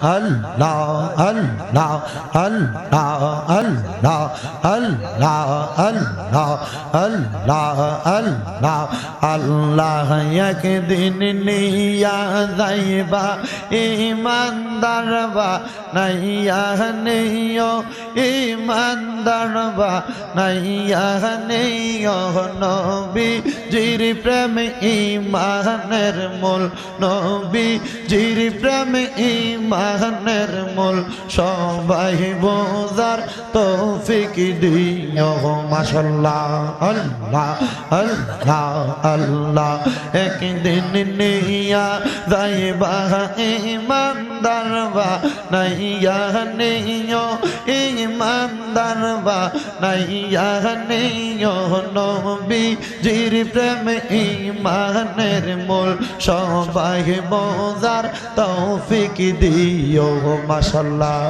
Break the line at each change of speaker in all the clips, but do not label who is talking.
আল্লাহ আল্লাহ আল্লাহ আল্লাহ আল্লাহ আল্লাহ আল্লাহ আল্লাহ আল্লাহ একদিন নিয়া যাইবা ইমানদার বা নাইয়া নেইও ইমানদার বা নাইয়া নেইও নবী জির প্রেম ইমানের মূল নবী জির প্রেম ইমানের মূল সবাই বোঝার তৌফিক দিও, মাশাল্লাহ, আল্লাহ আল্লাহ আল্লাহ। একদিন নিয়া যাইবা ইমানদার বা নাইয়া নেইও ইমানদার বা নাইয়া নেইও নবী জির প্রেম ইমানের মূল, সবাই বোঝার তৌফিক দিও, মাশাল্লাহ।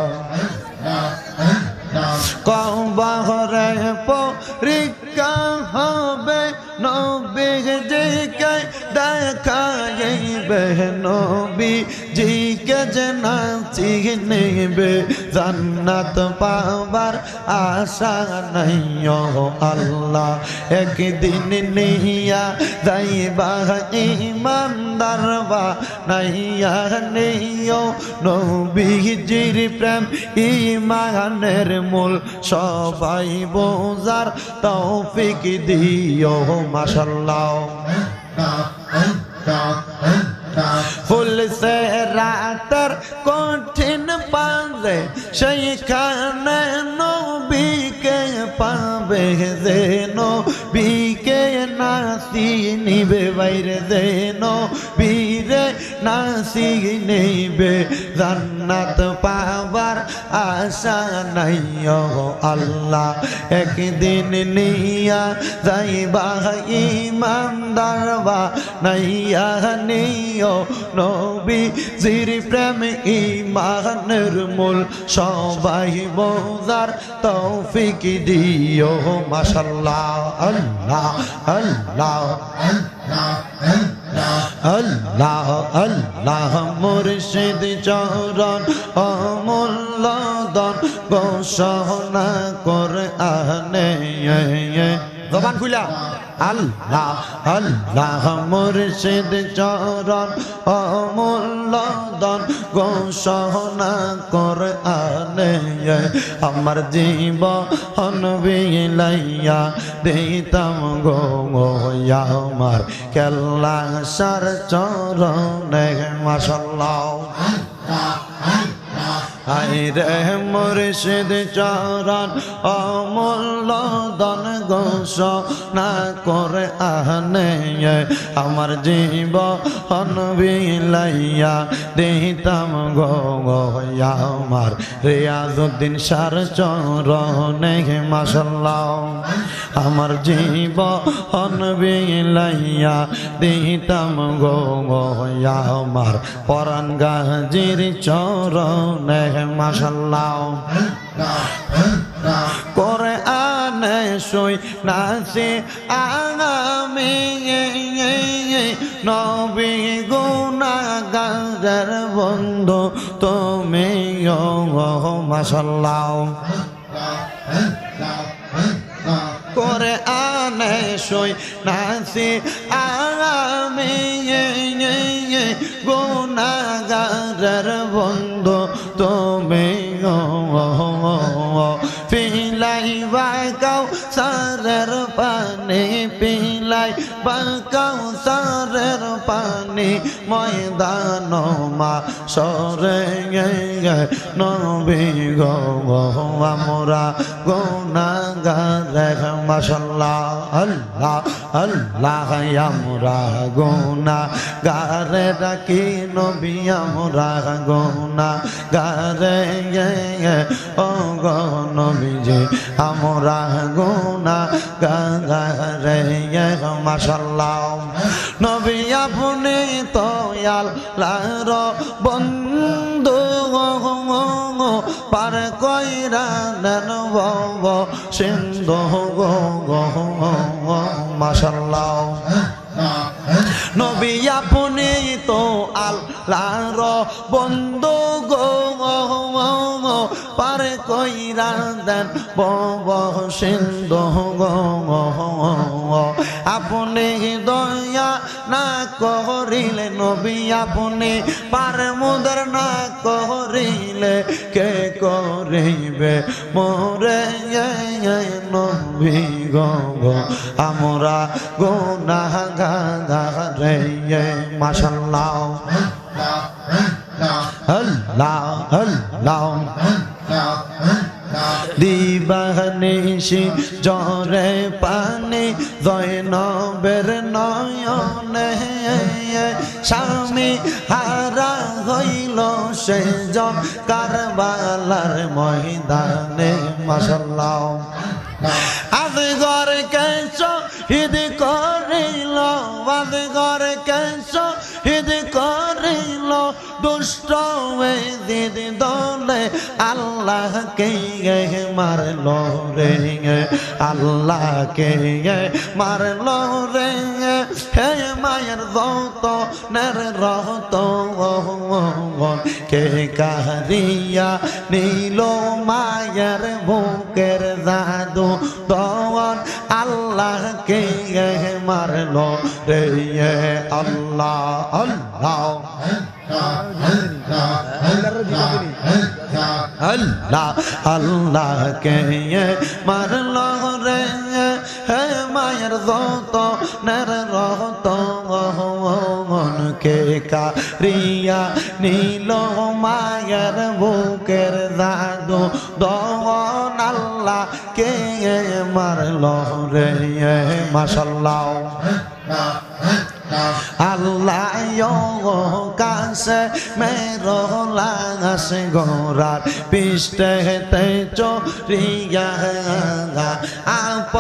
কবাহরে পরীক্ষা হবে নবী জিকে দেখাইবে নবী জিকে যেনা চিহ্নিবে জান্নাত পাবার আশা নাই আল্লাহ একদিন নিয়া যাইবা ইমানদার বা নাইয়া নেইও নবীজির প্রেম ইমানের মূল সবাই বোঝার তৌফিক দিও মাশাল্লাহ फूल से रातर कोठिन पावे शैखान नो बी के पावे देनो बी के नासी निबे वैर देनो নাসি নিবে জান্নাত পাবার আশা নাই। আল্লাহ, একদিন নিয়া যাইবা ইমানদার বা নাইয়া নিও নবী জির প্রেম, ইমানের মূল সবাই বোঝার তৌফিক দিও মাশাল্লাহ আল্লাহ আল্লাহ আল্লাহ। আল্লাহ মুর্শিদ চরণ অমূল্য দন ঘোষণা করে আনে জবান খুলা আল্লাহ আল্লাহ মুর্শিদ চরণ অমূল্য দন ঘোষণা করে আনে আমার জীব অনবিলাইয়া দিতাম গো গোয়া আমার কেল্লা সার চরণে। মাসাল্লাহ আইরে মুর্শিদ চরণ অমূল্য দন গোস না করে আহনে আমার জীব অনবিলাইয়া দিতাম গোয়া আমার রিয়াজুদ্দিন সার চরণে মাসাল্লাহ আমার জীব অনবিলাইয়া দিতাম গোয়া আমার পরাণ গাজির চরণে মাসাল্লাহ সই নাচে আগামী নবী গুণাগারের বন্ধু তুমি মাসাল্লাহ করে আনে সই নাচে আগামী I'm not money ময়দান মা সরে নবী গো আমরা গুণাগার মাসাল্লাহ আল্লাহ আল্লাহ, আমরা গুণা গারে ডাকি নবী, আমরা গুণা গারে ও গো নবী যে আমরা গুণা গারে মাসাল্লাহ নবী আপনি আল্লাহর বন্ধু পার কইরা সিন্ধু গো নবী আপনি তো আল্লাহর বন্ধু কইরা দেন, বব আপনি দয়া না করিলে, নবী আপনি পারমুদর না করিলে, কে করিবে মোরে? নবী গো আমরা গোনাহ গারে মাশাল্লাহ। আল্লাহ আল্লাহ। দিবানিসি জরে পানি দৈনবের নয়নে স্বামী হারা হইল সে জন কারবালার ময়দানে মাসাল্লাহ আজ ঘর কেশ হিদ করিল আজ ঘর কেশ হিদ করিল, দুষ্ট দিদ দলে আল্লাহ কে মারল রে আল্লাহ কে মারল রে। হে মায়ের দত নের রহত কে কারিয়া নীল মায়ের বুকের জাদু দন আল্লাহ কে মারল রে, আল্লাহ আল্লাহ। আল্লাহ আল্লাহ কে মারল রে হে মায়ের দত নের রহত কে কারিয়া নীল মায়ের বুকের দাদু দন আল্লাহ কে মারল রে মাসাল্লাহ আল্লাহ কাছে মেরো লাগাস গোরার পিষ্টে চরিয়া আপ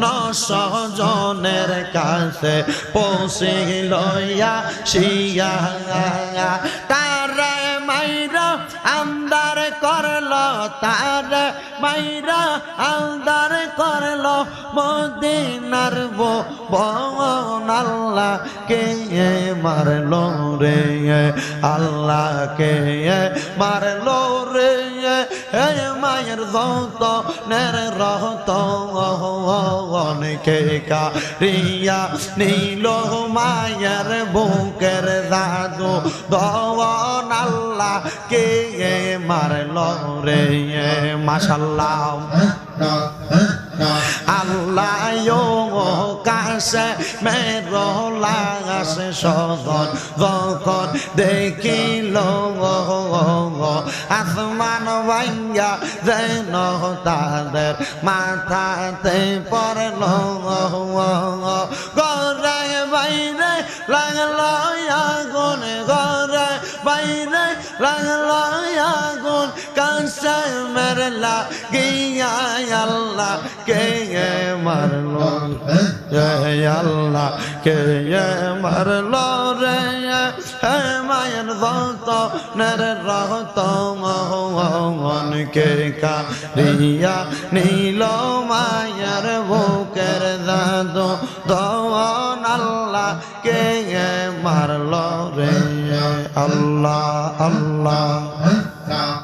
নজনের কাছে পৌঁছে লইয়া শিয়া তারে আন্দার করল, তারে মাইরা আন্দার করল, মদিনার বন আল্লাহ কে মারলো রে আল্লাহ কে মারলো রে মায়ের দত নের রহত অনেকে কারিয়া নীল মায়ের বুকের দাদু দন আল্লাহ কে মারল রে মাসাল্লাহ আল্লাহ কাছে মেরো লাগাছে সদন যখন দেখিল আসমান ভাইয়া যেন তাদের মাথাতে পড়ল গরে বাইরে লাগল আগুন গরে বাইরে লাগল আগুন মেরলা গিয়া আল্লাহ, কে মারলো আল্লাহ, কে মারলো রে? মায়ের দত নের রহত মহন কে কারিয়া নীল মায়ের বুকের দাদু দন আল্লাহ, কে মারলো রে? আল্লাহ আল্লাহ।